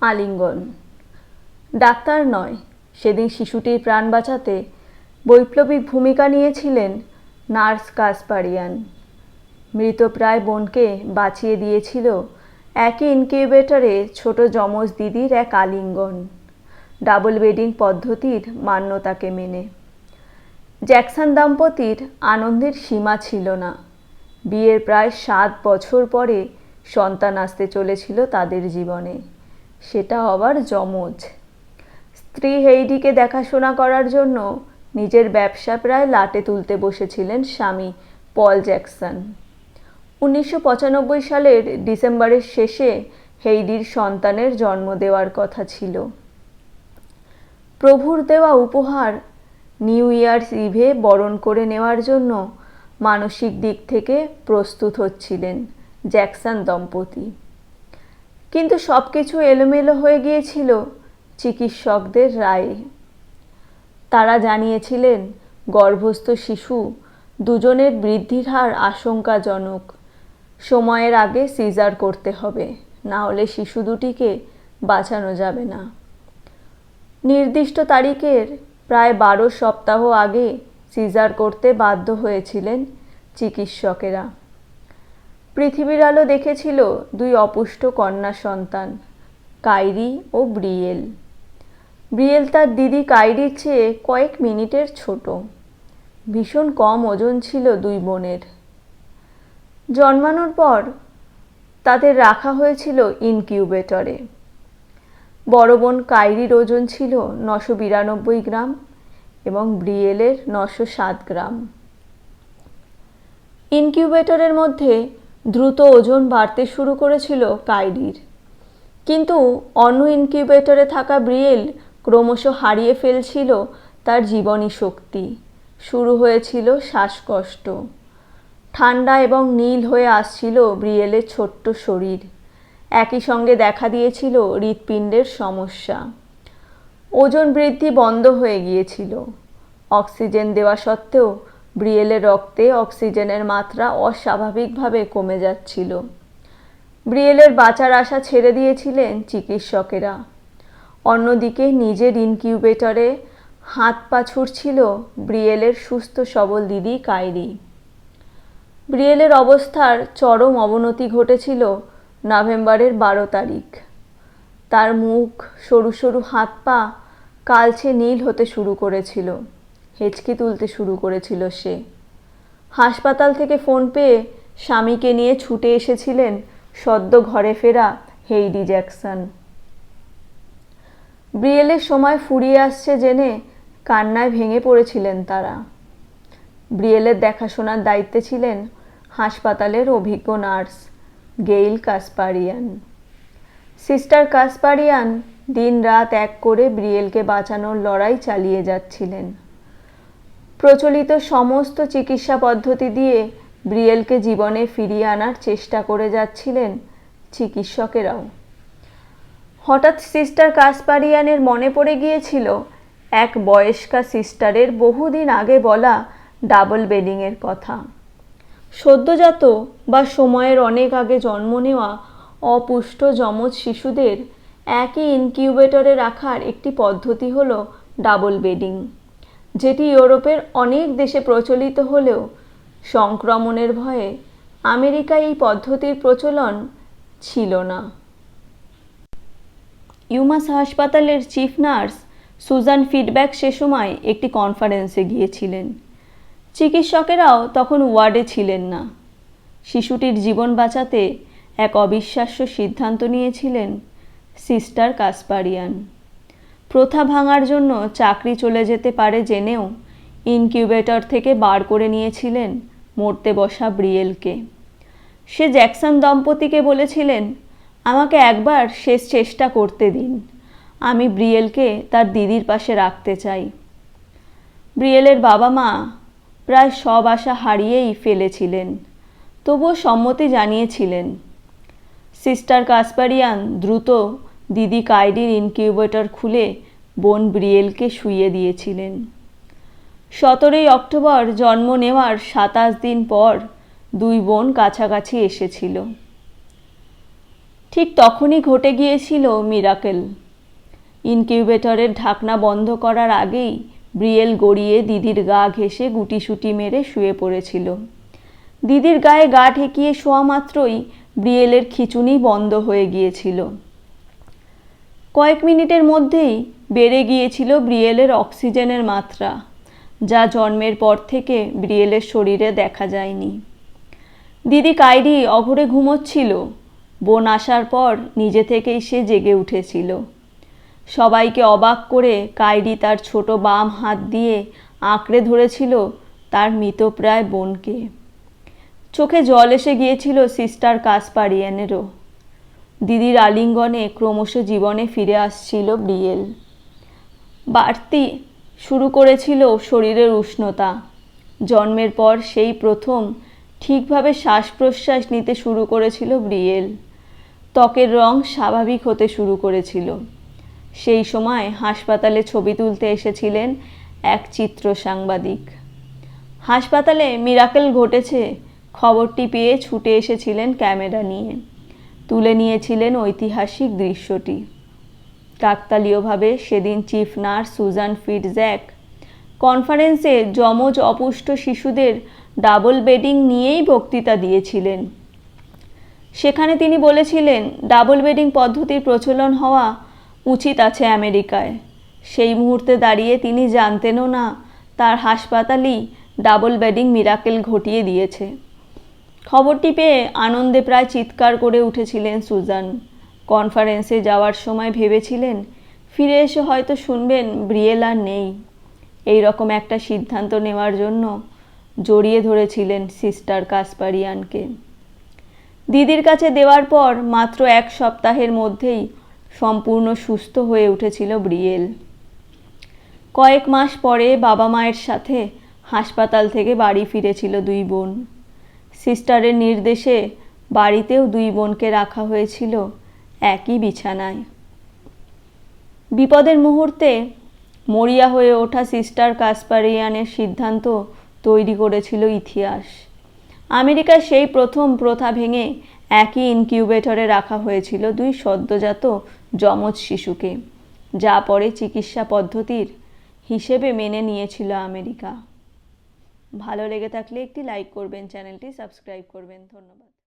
আলিঙ্গন। ডাক্তার নয়, সেদিন শিশুটির প্রাণ বাঁচাতে বৈপ্লবিক ভূমিকা নিয়েছিলেন নার্স কাসপারিয়ান। মৃতপ্রায় বোনকে বাঁচিয়ে দিয়েছিল একই ইনকিউবেটরে ছোট যমজ দিদির এক আলিঙ্গন। ডাবল বেডিং পদ্ধতির মান্যতাকে মেনে। জ্যাকসন দম্পতির আনন্দের সীমা ছিল না। বিয়ের প্রায় সাত বছর পরে সন্তান আসতে চলেছিল তাদের জীবনে। সেটা আবার যমজ। স্ত্রী হেইডিকে দেখাশোনা করার জন্য নিজের ব্যবসা প্রায় লাটে তুলতে বসেছিলেন স্বামী পল জ্যাকসন। উনিশশো পঁচানব্বই সালের ডিসেম্বরের শেষে হেইডির সন্তানের জন্ম দেওয়ার কথা ছিল। প্রভুর দেওয়া উপহার নিউ ইয়ার্স ইভে বরণ করে নেওয়ার জন্য মানসিক দিক থেকে প্রস্তুত হচ্ছিলেন জ্যাকসন দম্পতি। কিন্তু সব কিছু এলোমেলো হয়ে গিয়েছিল চিকিৎসকদের রায়ে। তারা জানিয়েছিলেন, গর্ভস্থ শিশু দুজনের বৃদ্ধির হার আশঙ্কাজনক। সময়ের আগে সিজার করতে হবে, না হলে শিশু দুটিকে বাঁচানো যাবে না। নির্দিষ্ট তারিখের প্রায় বারো সপ্তাহ আগে সিজার করতে বাধ্য হয়েছিলেন চিকিৎসকেরা। পৃথিবীর আলো দেখেছিল দুই অপুষ্ট কন্যা সন্তান, কাইরি ও ব্রিয়েল। ব্রিয়েল তার দিদি কাইরির চেয়ে কয়েক মিনিটের ছোট। ভীষণ কম ওজন ছিল দুই বোনের। জন্মানোর পর তাদের রাখা হয়েছিল ইনকিউবেটরে। বড় বোন কাইরির ওজন ছিল নশো বিরানব্বই গ্রাম এবং ব্রিয়েলের নশো সাত গ্রাম। ইনকিউবেটরের মধ্যে দ্রুত ওজন বাড়তে শুরু করেছিল কাইডির। কিন্তু অন্য ইনকিউবেটরে থাকা ব্রিয়েল ক্রমশ হারিয়ে ফেলছিল তার জীবনী শক্তি। শুরু হয়েছিল শ্বাসকষ্ট। ঠান্ডা এবং নীল হয়ে আসছিল ব্রিয়েলের ছোট্ট শরীর। একই সঙ্গে দেখা দিয়েছিল হৃৎপিণ্ডের সমস্যা। ওজন বৃদ্ধি বন্ধ হয়ে গিয়েছিল। অক্সিজেন দেওয়া সত্ত্বেও ব্রিয়েলের রক্তে অক্সিজেনের মাত্রা অস্বাভাবিকভাবে কমে যাচ্ছিল। ব্রিয়েলের বাঁচার আশা ছেড়ে দিয়েছিলেন চিকিৎসকেরা। অন্যদিকে নিজের ইনকিউবেটরে হাত পা ছুটছিল ব্রিয়েলের সুস্থ সবল দিদি কায়রি ব্রিয়েলের অবস্থার চরম অবনতি ঘটেছিল নভেম্বরের বারো তারিখ। তার মুখ সরু সরু হাত পা কালচে নীল হতে শুরু করেছিল। হেঁচকি তুলতে শুরু করেছিল সে। হাসপাতাল থেকে ফোন পেয়ে স্বামীকে নিয়ে ছুটে এসেছিলেন সদ্য ঘরে ফেরা হেইডি জ্যাকসন। ব্রিয়েলের সময় ফুরিয়ে আসছে জেনে কান্নায় ভেঙে পড়েছিলেন তারা। ব্রিয়েলের দেখাশোনার দায়িত্বে ছিলেন হাসপাতালের অভিজ্ঞ nurse Gail Kasparian. Sister Kasparian দিন রাত এক করে ব্রিয়েলকে বাঁচানোর লড়াই চালিয়ে যাচ্ছিলেন। প্রচলিত সমস্ত চিকিৎসা পদ্ধতি দিয়ে ব্রিয়েলকে জীবনে ফিরিয়ে আনার চেষ্টা করে যাচ্ছিলেন চিকিৎসকেরাও। হঠাৎ সিস্টার কাসপারিয়ানের মনে পড়ে গিয়েছিল, এক বয়স্কা সিস্টারের বহুদিন আগে বলা ডাবল বেডিংয়ের কথা। সদ্যজাত বা সময়ের অনেক আগে জন্ম নেওয়া অপুষ্ট যমজ শিশুদের একই ইনকিউবেটরে রাখার একটি পদ্ধতি হলো ডাবল বেডিং। যেটি ইউরোপের অনেক দেশে প্রচলিত হলেও সংক্রমণের ভয়ে আমেরিকায় এই পদ্ধতির প্রচলন ছিল না। ইউমাস হাসপাতালের চিফ নার্স সুজান ফিডব্যাক সে সময় একটি কনফারেন্সে গিয়েছিলেন। চিকিৎসকেরাও তখন ওয়ার্ডে ছিলেন না। শিশুটির জীবন বাঁচাতে এক অবিশ্বাস্য সিদ্ধান্ত নিয়েছিলেন সিস্টার কাসপারিয়ান। প্রথা ভাঙার জন্য চাকরি চলে যেতে পারে জেনেও। ইনকিউবেটর থেকে বার করে নিয়েছিলেন মরতে বসা ব্রিয়েলকে। সে জ্যাকসন দম্পতিকে বলেছিলেন, আমাকে একবার শেষ চেষ্টা করতে দিন। আমি ব্রিয়েলকে তার দিদির পাশে রাখতে চাই। ব্রিয়েলের বাবা মা প্রায় সব আশা হারিয়েই ফেলেছিলেন, তবুও সম্মতি জানিয়েছিলেন। সিস্টার কাসপারিয়ান দ্রুত দিদি কাইডির ইনকিউবেটর খুলে বোন ব্রিয়েলকে শুইয়ে দিয়েছিলেন। সতেরোই অক্টোবর জন্ম নেওয়ার সাতাশ দিন পর দুই বোন কাছাকাছি এসেছিল। ঠিক তখনই ঘটে গিয়েছিল মিরাকেল। ইনকিউবেটরের ঢাকনা বন্ধ করার আগেই ব্রিয়েল গড়িয়ে দিদির গা ঘেঁষে গুটিসুটি মেরে শুয়ে পড়েছিল। দিদির গায়ে গা ঠেকিয়ে শোয়া মাত্রই ব্রিয়েলের খিচুনি বন্ধ হয়ে গিয়েছিল। কয়েক মিনিটের মধ্যেই বেড়ে গিয়েছিল ব্রিয়েলের অক্সিজেনের মাত্রা, যা জন্মের পর থেকে ব্রিয়েলের শরীরে দেখা যায়নি। দিদি কাইরি অঘরে ঘুমোচ্ছিল। বোন আসার পর নিজে থেকেই সে জেগে উঠেছিল। সবাইকে অবাক করে কাইরি তার ছোট বাম হাত দিয়ে আঁকড়ে ধরেছিল তার মৃতপ্রায় বোনকে। চোখে জল এসে গিয়েছিল সিস্টার কাসপারিয়ানেরও। দিদির আলিঙ্গনে ক্রমশ জীবনে ফিরে আসছিল ব্রিয়েল বাড়তি শুরু করেছিল শরীরের উষ্ণতা। জন্মের পর সেই প্রথম ঠিকভাবে শ্বাস প্রশ্বাস নিতে শুরু করেছিল ব্রিয়েল ত্বকের রং স্বাভাবিক হতে শুরু করেছিল। সেই সময় হাসপাতালে ছবি তুলতে এসেছিলেন এক চিত্র সাংবাদিক। হাসপাতালে মিরাকেল ঘটেছে খবরটি পেয়ে ছুটে এসেছিলেন ক্যামেরা নিয়ে। তুলে নিয়েছিলেন ঐতিহাসিক দৃশ্যটি। কাকতালীয়ভাবে সেদিন চিফ নার্স সুজান ফিটজ্যাক কনফারেন্সে যমজ অপুষ্ট শিশুদের ডাবল বেডিং নিয়েই বক্তৃতা দিয়েছিলেন। সেখানে তিনি বলেছিলেন, ডাবল বেডিং পদ্ধতির প্রচলন হওয়া উচিত আছে আমেরিকায়। সেই মুহূর্তে দাঁড়িয়ে তিনি জানতেনও না তার হাসপাতালই ডাবল বেডিং মিরাকেল ঘটিয়ে দিয়েছে। খবরটি পেয়ে আনন্দে প্রায় চিৎকার করে উঠেছিলেন সুজান। কনফারেন্সে যাওয়ার সময় ভেবেছিলেন, ফিরে এসে হয়তো শুনবেন ব্রিয়েল নেই। এই রকম একটা সিদ্ধান্ত নেওয়ার জন্য জড়িয়ে ধরেছিলেন সিস্টার কাসপারিয়ানকে। দিদির কাছে দেওয়ার পর মাত্র এক সপ্তাহের মধ্যেই সম্পূর্ণ সুস্থ হয়ে উঠেছিল ব্রিয়েল। কয়েক মাস পরে বাবা মায়ের সাথে হাসপাতাল থেকে বাড়ি ফিরেছিল দুই বোন। সিস্টারের নির্দেশে বাড়িতেও দুই বোনকে রাখা হয়েছিল একই বিছানায়। বিপদের মুহূর্তে মরিয়া হয়ে ওঠা সিস্টার কাসপারিয়ানের সিদ্ধান্ত তৈরি করেছিল ইতিহাস। আমেরিকায় সেই প্রথম প্রথা ভেঙে একই ইনকিউবেটরে রাখা হয়েছিল দুই সদ্যজাত যমজ শিশুকে, যা পরে চিকিৎসা পদ্ধতির হিসেবে মেনে নিয়েছিল আমেরিকা। ভালো লেগে থাকলে একটি লাইক করবেন চ্যানেলটি সাবস্ক্রাইব করবেন। ধন্যবাদ।